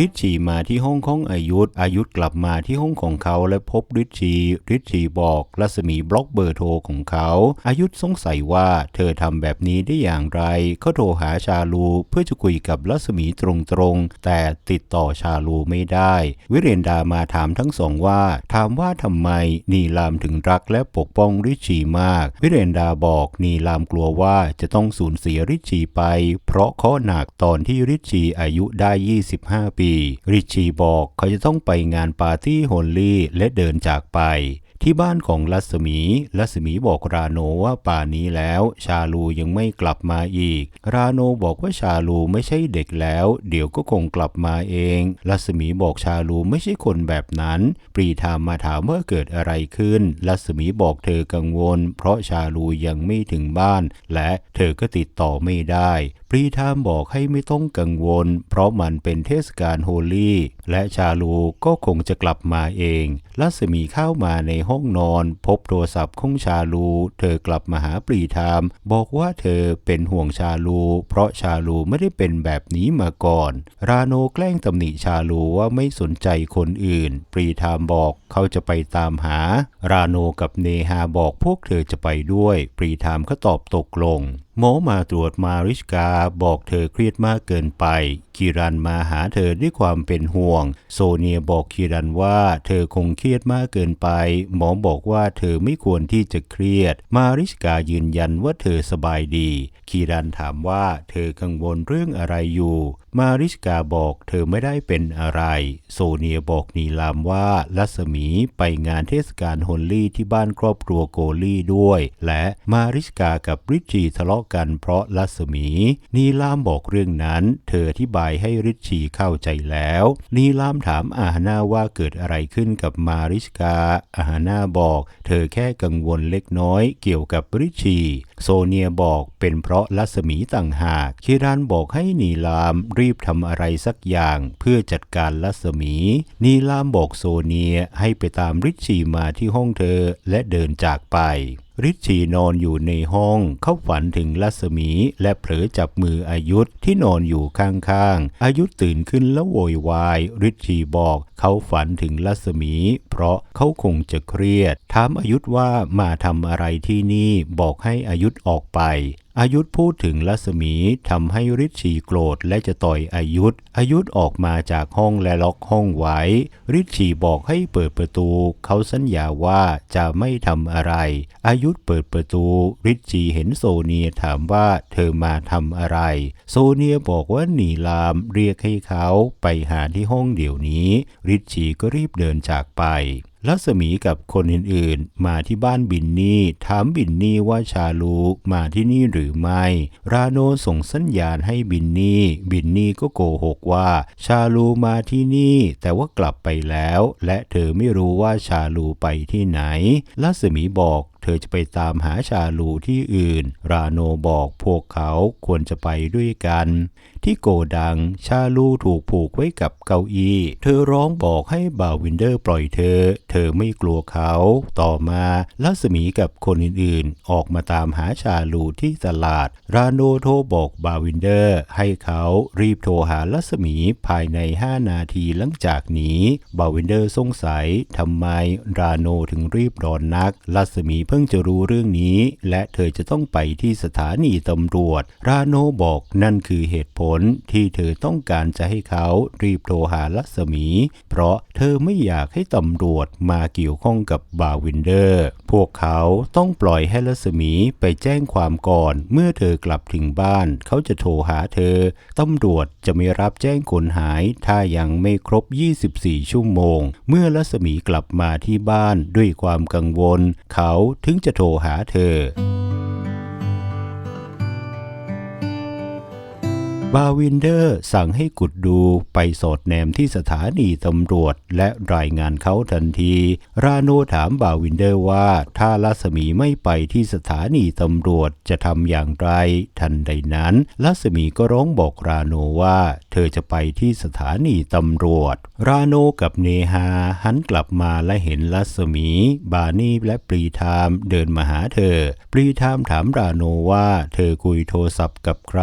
ริชชีมาที่ห้องของอายุธอายุธกลับมาที่ห้องของเขาและพบริชชีริชีบอกรัศมีบล็อกเบอร์โทรของเขา อายุธสงสัยว่าเธอทำแบบนี้ได้อย่างไรเขาโทรหาชาลูเพื่อจะคุยกับรัศมีตรงๆ แต่ติดต่อชาลูไม่ได้ วิเรนดามาถามทั้งสองว่า ถามว่าทำไมนีลามถึงรักและปกป้องริชชีมาก วิเรนดาบอกนีลามกลัวว่าจะต้องสูญเสียริชชีไป เพราะข้อหนักตอนที่ริชชีอายุได้ 25 ปีริชีบอกเขาจะต้องไปงานปาร์ตี้โฮลลี่และเดินจากไป ที่บ้านของรัศมีรัศมีบอกราโนว่าป่านี้แล้ว ชาลูยังไม่กลับมาอีก ราโนบอกว่าชาลูไม่ใช่เด็กแล้ว เดี๋ยวก็คงกลับมาเองรัศมีบอกชาลูไม่ใช่คนแบบนั้น ปรีธามมาถามว่าเกิดอะไรขึ้นรัศมีบอกเธอกังวล เพราะชาลูยังไม่ถึงบ้าน และเธอก็ติดต่อไม่ได้ รีธามบอกให้ไม่ต้องกังวล เพราะมันเป็นเทศกาลโฮลี่ และชาลูก็คงจะกลับมาเองรัศมีเข้ามาในห้องนอน พบโทรศัพท์ของชาลู เธอกลับมาหาปรีธาม บอกว่าเธอเป็นห่วงชาลู เพราะชาลูไม่ได้เป็นแบบนี้มาก่อน ราโนแกล้งตำหนิชาลูว่าไม่สนใจคนอื่น ปรีธามบอกเขาจะไปตามหา ราโนกับเนฮาบอกพวกเธอจะไปด้วย ปรีธามก็ตอบตกลง หมอมาตรวจมาริชกาบอกเธอเครียดมากเกินไป คีรันมาหาเธอด้วยความเป็นห่วง โซเนียบอกคีรันว่าเธอคงเครียดมากเกินไป หมอบอกว่าเธอไม่ควรที่จะเครียด มาริชกายืนยันว่าเธอสบายดีคีรันถามว่าเธอกังวลเรื่องอะไรอยู่ มาริชกาบอกเธอไม่ได้เป็นอะไร โซเนียบอกนีลามว่ารัศมีไปงานเทศกาลฮอลลี่ที่บ้านครอบครัวโกลี่ด้วย และมาริชกากับริชชีทะเลาะกันเพราะรัศมีนีลามบอกเรื่องนั้น เธออธิบายให้ริชีเข้าใจแล้วนีลามถามอาฮาน่าว่าเกิดอะไรขึ้นกับมาริชกา อาฮาน่าบอก เธอแค่กังวลเล็กน้อยเกี่ยวกับริชีโซเนียบอกเป็นเพราะรัศมีต่างหากคิรันบอกให้นีลามรีบทำอะไรสักอย่างเพื่อจัดการรัศมี นีลามบอกโซเนียให้ไปตามริชีมาที่ห้องเธอและเดินจากไป ริชชีนอนอยู่ในห้อง เขาฝันถึงลัศมี และเผลอจับมืออายุธที่นอนอยู่ข้างๆ อายุธตื่นขึ้นแล้วโวยวายริชชีบอกเขาฝันถึงลัศมี เพราะเขาคงจะเครียด ถามอายุธว่ามาทำอะไรที่นี่บอกให้อายุธออกไป อายุธพูดถึงรัศมีทำให้ริชชีโกรธและจะต่อยอายุธอายุธออกมาจากห้องและล็อกห้องไว้ริชชีบอกให้เปิดประตู เขาสัญญาว่าจะไม่ทำอะไร อายุธเปิดประตูริชชีเห็นโซเนียถามว่าเธอมาทำอะไร โซเนียบอกว่าหนีลามเรียกให้เขาไปหาที่ห้องเดี๋ยวนี้ริชชีก็รีบเดินจากไป รัศมีกับคนอื่นๆ มาที่บ้านบินนี่ถามบินนี่ว่าชาลูมาที่นี่หรือไม่ ราโนส่งสัญญาณให้บินนี่ บินนี่ก็โกหกว่า ชาลูมาที่นี่ แต่ว่ากลับไปแล้ว และเธอไม่รู้ว่าชาลูไปที่ไหนรัศมีบอกเธอจะไปตามหาชาลูที่อื่น ราโนบอกพวกเขาควรจะไปด้วยกัน ที่โกดัง ชาลูถูกผูกไว้กับเก้าอี้ เธอร้องบอกให้บาวินเดอร์ปล่อยเธอ เธอไม่กลัวเขา ต่อมาลัศมีกับคนอื่นๆ ออกมาตามหาชาลูที่ตลาด ราโนโทรบอกบาวินเดอร์ ให้เขารีบโทรหาลัศมีภายใน 5 นาทีหลังจากนี้ บาวินเดอร์สงสัยทำไมราโนถึงรีบร้อนนัก ลัศมีเพิ่งจะรู้เรื่องนี้ และเธอจะต้องไปที่สถานีตำรวจ ราโนบอกนั่นคือเหตุผลที่เธอต้องการจะให้เขารีบโทรหาลัศมี เพราะเธอไม่อยากให้ตำรวจมาเกี่ยวข้องกับบาวินเดอร์ พวกเขาต้องปล่อยให้ลัศมีไปแจ้งความก่อน เมื่อเธอกลับถึงบ้าน เขาจะโทรหาเธอ ตำรวจจะไม่รับแจ้งคนหาย ถ้ายังไม่ครบ 24 ชั่วโมง เมื่อลัศมีกลับมาที่บ้านด้วยความกังวล เขาถึงจะโทรหาเธอ บาวินเดอร์สั่งให้กุดดูไปสอดแนมที่สถานีตำรวจและรายงานเขาทันที ราโนถามบาวินเดอร์ว่าถ้าลัศมีไม่ไปที่สถานีตำรวจจะทำอย่างไร ทันใดนั้นลัศมีก็ร้องบอกราโนว่าเธอจะไปที่สถานีตำรวจ ราโนกับเนฮาหันกลับมาและเห็นลัศมี บานี่และปรีทามเดินมาหาเธอ ปรีทามถามราโนว่าเธอคุยโทรศัพท์กับใคร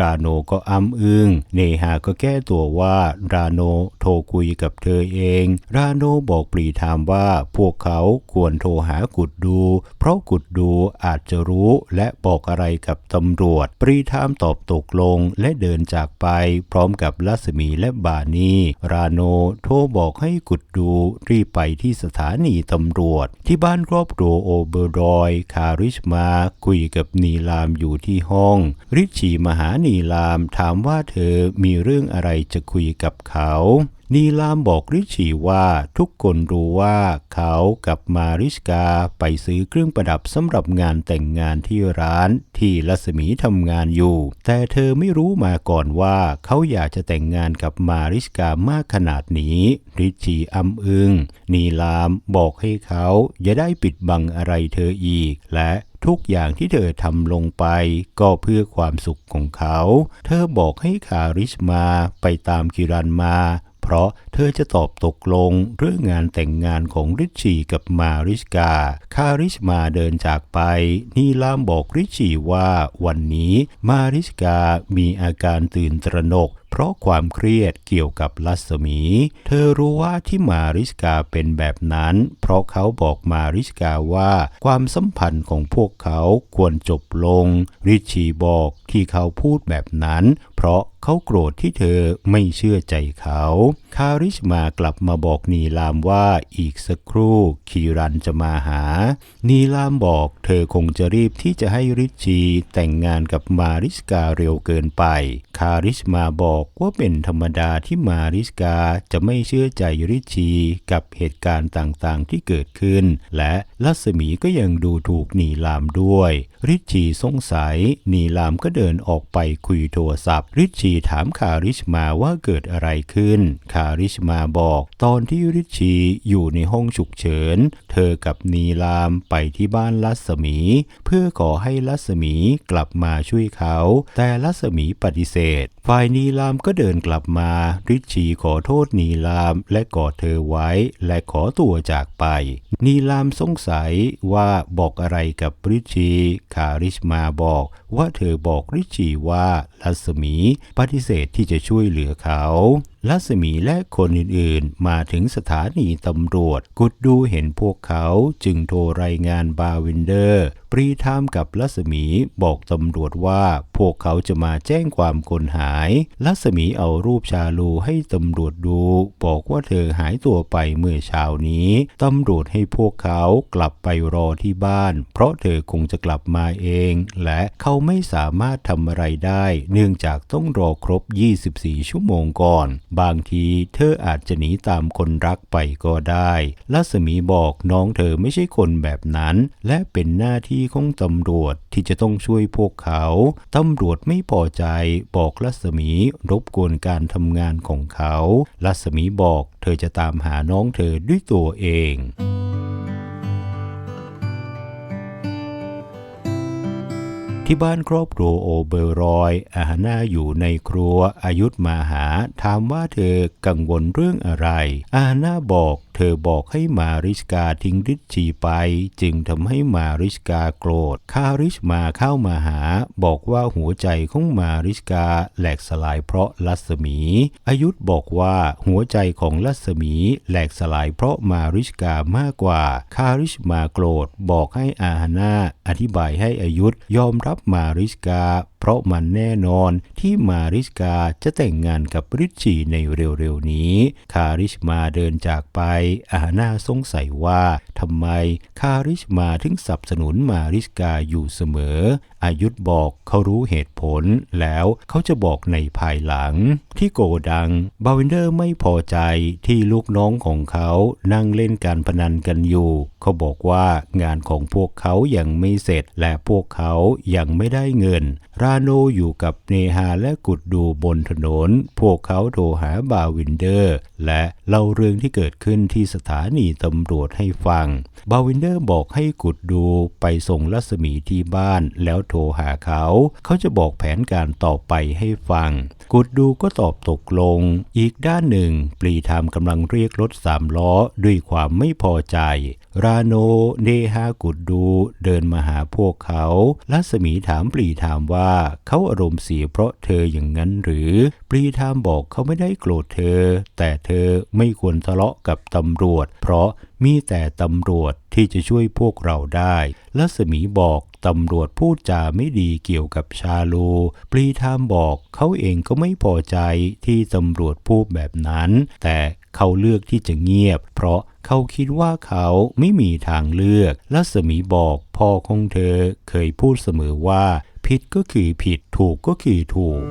ราโนก็อ้ำอึงเนหาก็แก้ตัวว่าราโนโทรคุยกับเธอเอง ราโนบอกปรีทามว่าพวกเขาควรโทรหากุดดู เพราะกุดดูอาจจะรู้และบอกอะไรกับตำรวจ ปรีทามตอบตกลงและเดินจากไปพร้อมกับลัสมีและบานีราโนโทรบอกให้กุดดูรีบไปที่สถานีตำรวจ ที่บ้านครอบครัวโอเบอร์รอย คาริชมา คุยกับนีลามอยู่ที่ห้อง ริชีมาหานีลามถามว่าเธอมีเรื่องอะไรจะคุยกับเขา นีลามบอกริชีว่าทุกคนรู้ว่าเขากับมาริสกาไปซื้อเครื่องประดับสำหรับงานแต่งงานที่ร้านที่ลัสมีทำงานอยู่ แต่เธอไม่รู้มาก่อนว่าเขาอยากจะแต่งงานกับมาริสกามากขนาดนี้ ริชีอ้ำอึง นีลามบอกให้เขาอย่าได้ปิดบังอะไรเธออีก และ ทุกอย่างที่เธอทำลงไปก็เพื่อความสุขของเขา เธอบอกให้คาริชมาไปตามคิรันมา ราะเธอจะตอบตกลงเรื่องงานแต่งงานของริชชีกับมาริสกา คาริชมาเดินจากไป นีลามบอกริชชีว่าวันนี้มาริสกามีอาการตื่นตระหนกเพราะความเครียดเกี่ยวกับลัสมี เธอรู้ว่าที่มาริสกาเป็นแบบนั้น เพราะเขาบอกมาริสกาว่า ความสัมพันธ์ของพวกเขาควรจบลง ริชีบอกที่เขาพูดแบบนั้น เพราะเขาโกรธที่เธอไม่เชื่อใจเขา คาริชมากลับมาบอกนีลามว่าอีกสักครู่คีรันจะมาหา นีลามบอกเธอคงจะรีบที่จะให้ริชชีแต่งงานกับมาริสกาเร็วเกินไป คาริชมาบอกว่าเป็นธรรมดาที่มาริสกาจะไม่เชื่อใจริชชีกับเหตุการณ์ต่างๆที่เกิดขึ้น และลัสมีก็ยังดูถูกนีลามด้วย ริชชีสงสัยนีลามก็เดินออกไปคุยโทรศัพท์ริชชีถามคาริชมาว่าเกิดอะไรขึ้น คาริชมาบอก ตอนที่ริชชีอยู่ในห้องฉุกเฉิน เธอกับนีลามไปที่บ้านลัสมี เพื่อขอให้ลัสมีกลับมาช่วยเขา แต่ลัสมีปฏิเสธ ฝ่ายนีลามก็เดินกลับมา ริชชีขอโทษนีลามและกอดเธอไว้ และขอตัวจากไป นีลามสงสัยว่าบอกอะไรกับริชชีคาริชมาบอกว่าเธอบอกริชชีว่าลัสมีปฏิเสธที่จะช่วยเหลือเขา ลัสมีและคนอื่นๆ มาถึงสถานีตำรวจ กุดดูเห็นพวกเขาจึงโทรรายงานบาวินเดอร์ ปรีทามกับลัสมีบอกตำรวจว่าพวกเขาจะมาแจ้งความคนหาย ลัสมีเอารูปชาลูให้ตำรวจดู บอกว่าเธอหายตัวไปเมื่อเช้านี้ ตำรวจให้พวกเขากลับไปรอที่บ้าน เพราะเธอคงจะกลับมาเอง และเขาไม่สามารถทำอะไรได้ เนื่องจากต้องรอครบ 24 ชั่วโมงก่อนบางทีเธออาจจะหนีตามคนรักไปก็ได้ลัสมีบอกน้องเธอไม่ใช่คนแบบนั้น และเป็นหน้าที่ของตำรวจที่จะต้องช่วยพวกเขา ตำรวจไม่พอใจบอกลัสมีรบกวนการทำงานของเขา ลัสมีบอกเธอจะตามหาน้องเธอด้วยตัวเอง ที่บ้านครอบครัวโอเบอรอย อาฮานาอยู่ในครัวอายุธมาหา ถามว่าเธอกังวลเรื่องอะไร อาฮานาบอกเธอบอกให้มาริสกาทิ้งริชชีไป จึงทำให้มาริสกาโกรธ คาริชมาเข้ามาหา บอกว่าหัวใจของมาริสกาแหลกสลายเพราะลัสมี อายุธบอกว่าหัวใจของลัสมีแหลกสลายเพราะมาริสกามากกว่า คาริชมาโกรธ บอกให้อาฮานาอธิบายให้อายุธยอมรับ Mariska เพราะมันแน่นอนที่มาริสกาจะแต่งงานกับริชชีในเร็วๆนี้ คาริชมาเดินจากไป อาฮาน่าสงสัยว่าทำไมคาริชมาถึงสนับสนุนมาริสกาอยู่เสมอ อายุธบอกเขารู้เหตุผลแล้วเขาจะบอกในภายหลัง ที่โกดัง บาวินเดอร์ไม่พอใจที่ลูกน้องของเขานั่งเล่นการพนันกันอยู่ เขาบอกว่างานของพวกเขายังไม่เสร็จและพวกเขายังไม่ได้เงินราาโนอยู่กับเนฮาและกุดดูบนถนน พวกเขาโทรหาบาวินเดอร์ และเล่าเรื่องที่เกิดขึ้นที่สถานีตำรวจให้ฟัง บาวินเดอร์บอกให้กุดดูไปส่งรัศมีที่บ้านแล้วโทรหาเขา เขาจะบอกแผนการต่อไปให้ฟัง กุดดูก็ตอบตกลง อีกด้านหนึ่ง ปรีทามกำลังเรียกรถสามล้อด้วยความไม่พอใจ ราโน เนฮากุดดู เดินมาหาพวกเขารัศมีถามปรีถามว่าเขาอารมณ์เสียเพราะเธออย่างนั้นหรือ ปรีทามบอกเขาไม่ได้โกรธเธอ แต่เธอไม่ควรทะเลาะกับตำรวจ เพราะมีแต่ตำรวจที่จะช่วยพวกเราได้ลัสมีบอกตำรวจพูดจาไม่ดีเกี่ยวกับชาลู ปรีทามบอกเขาเองก็ไม่พอใจที่ตำรวจพูดแบบนั้น แต่เขาเลือกที่จะเงียบ เพราะเขาคิดว่าเขาไม่มีทางเลือกลัสมีบอกพ่อของเธอเคยพูดเสมอว่า ผิดก็คือผิดถูกก็คือถูก